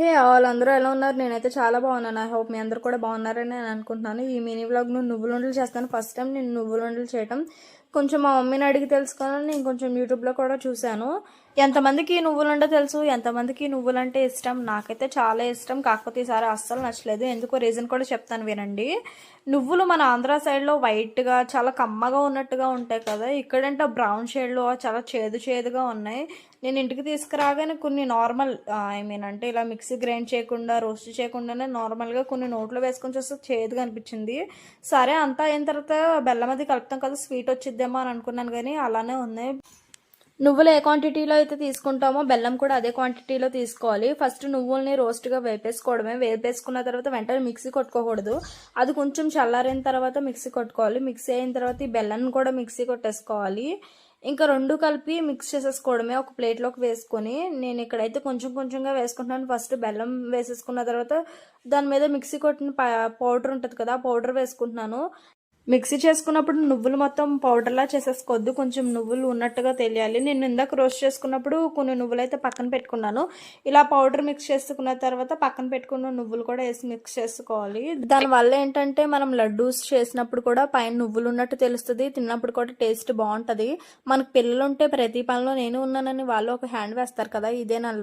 Hey all అందరూ ఎలా ఉన్నారు? నేనైతే చాలా బాగున్నాను. ఐ హోప్ మీ అందరు కూడా బాగున్నారని నేను అనుకుంటున్నాను. ఈ మినీ వ్లాగ్ నువ్వు నువ్వులు ఉండలు చేస్తాను. ఫస్ట్ టైం నేను నువ్వులు ఉండలు చేయటం కొంచెం మా మమ్మీని అడిగి తెలుసుకోవాలని నేను కొంచెం యూట్యూబ్లో కూడా చూశాను. ఎంతమందికి నువ్వులుండ తెలుసు ఎంతమందికి నువ్వులంటే ఇష్టం? నాకైతే చాలా ఇష్టం. కాకపోతే ఈసారి అస్సలు నచ్చలేదు. ఎందుకో రీజన్ కూడా చెప్తాను వినండి. నువ్వులు మన ఆంధ్ర సైడ్లో వైట్గా చాలా కమ్మగా ఉన్నట్టుగా ఉంటాయి కదా. ఇక్కడంటే బ్రౌన్ షేడ్లో చాలా చేదు చేదుగా ఉన్నాయి. నేను ఇంటికి తీసుకురాగానే కొన్ని నార్మల్ ఐ మీన్ అంటే ఇలా మిక్సీ గ్రైండ్ చేయకుండా రోస్ట్ చేయకుండానే నార్మల్గా కొన్ని నోట్లో వేసుకొని చూస్తే చేదుగా అనిపించింది. సరే అంతా అయిన తర్వాత బెల్లం అది కలుపుతాం కదా స్వీట్ వచ్చింది వచ్చిద్దేమో అని అనుకున్నాను కానీ అలానే ఉన్నాయి నువ్వులు ఏ క్వాంటిటీలో అయితే తీసుకుంటామో బెల్లం కూడా అదే క్వాంటిటీలో తీసుకోవాలి. ఫస్ట్ నువ్వుల్ని రోస్ట్గా వేపేసుకోవడమే. వేపేసుకున్న తర్వాత వెంటనే మిక్సీ కొట్టుకోకూడదు. అది కొంచెం చల్లారిన తర్వాత మిక్సీ కొట్టుకోవాలి. మిక్సీ అయిన తర్వాత ఈ బెల్లాన్ని కూడా మిక్సీ కొట్టేసుకోవాలి. ఇంకా రెండు కలిపి మిక్స్ చేసేసుకోవడమే. ఒక ప్లేట్లోకి వేసుకొని నేను ఇక్కడైతే కొంచెం కొంచెంగా వేసుకుంటున్నాను. ఫస్ట్ బెల్లం వేసేసుకున్న తర్వాత దాని మీద మిక్సీ కొట్టిన పౌడర్ ఉంటుంది కదా ఆ పౌడర్ వేసుకుంటున్నాను. మిక్సీ చేసుకున్నప్పుడు నువ్వులు మొత్తం పౌడర్లా చేసేసుకోవద్దు. కొంచెం నువ్వులు ఉన్నట్టుగా తెలియాలి. నేను ఇందాక రోస్ట్ చేసుకున్నప్పుడు కొన్ని నువ్వులు అయితే పక్కన పెట్టుకున్నాను. ఇలా పౌడర్ మిక్స్ చేసుకున్న తర్వాత పక్కన పెట్టుకున్న నువ్వులు కూడా వేసి మిక్స్ చేసుకోవాలి. దానివల్ల ఏంటంటే మనం లడ్డూస్ చేసినప్పుడు కూడా పైన నువ్వులు ఉన్నట్టు తెలుస్తుంది. తిన్నప్పుడు కూడా టేస్ట్ బాగుంటుంది. మనకు పిల్లలు ఉంటే ప్రతి పనిలో నేను ఉన్నానని వాళ్ళు ఒక హ్యాండ్ వేస్తారు కదా ఇదే నా